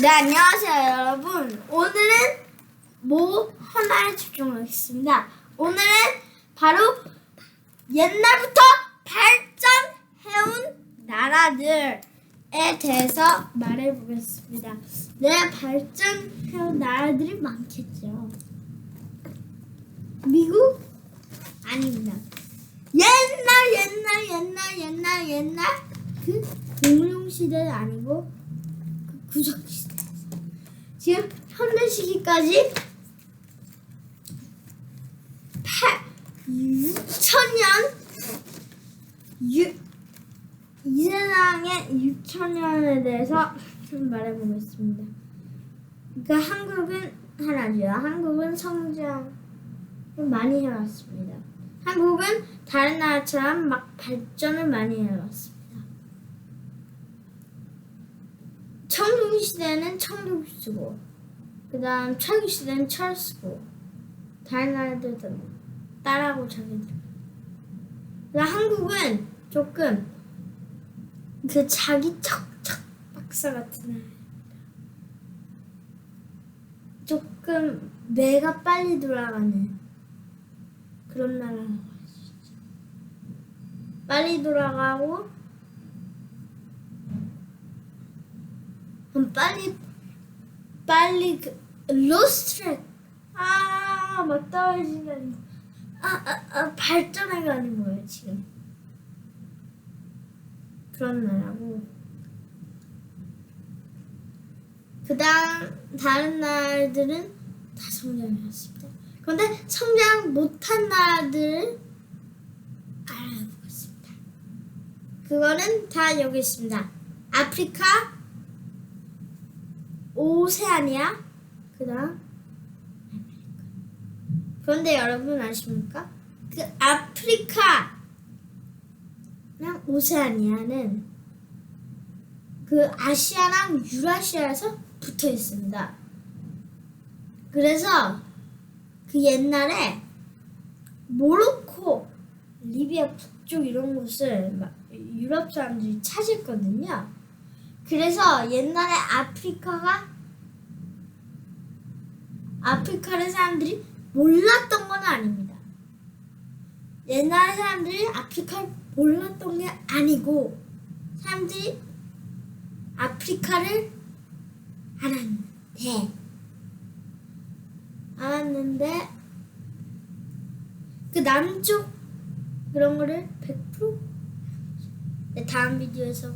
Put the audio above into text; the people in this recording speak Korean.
네, 안녕하세요, 여러분. 오늘은 뭐 하나에 집중하겠습니다. 오늘은 바로 옛날부터 발전해온 나라들에 대해서 말해보겠습니다. 네, 발전해온 나라들이 많겠죠. 미국? 아닙니다. 옛날, 옛날, 옛날, 옛날, 옛날 그 공룡 시대 아니고 그 구석. 지금 현대 시기까지 8 6천년 6 이 세상의 6천년에 대해서 좀 말해보겠습니다. 그러니까 한국은 하나죠. 한국은 성장을 많이 해왔습니다. 한국은 다른 나라처럼 막 발전을 많이 해왔습니다. 청동 시대는 청동 쓰고, 그 다음 철기 시대는 철 쓰고, 다른 나라들도 따라하고 자기들. 한국은 조금 그 자기 척척 박사 같은 나라. 조금 뇌가 빨리 돌아가는 그런 있죠. 빨리 돌아가고 그럼 빨리 빨리 그 로스트랙 아 맞다 시간이 아아 아, 발전해가는 거예요 지금 그런 나라고 그다음 다른 나라들은 다 성장해왔습니다. 그런데 성장 못한 나라들을 알아보겠습니다. 그거는 다 여기 있습니다. 아프리카, 오세아니아, 그다음. 그런데 여러분 아십니까? 그 아프리카랑 오세아니아는 그 아시아랑 유라시아에서 붙어 있습니다. 그래서 그 옛날에 모로코, 리비아 북쪽 이런 곳을 막 유럽 사람들이 찾았거든요. 그래서 옛날에 아프리카가 아프리카를 사람들이 몰랐던 건 아닙니다. 옛날 사람들이 아프리카를 몰랐던 게 아니고 사람들이 아프리카를 알았는데 알았는데 그 남쪽 그런 거를 100% 네, 다음 비디오에서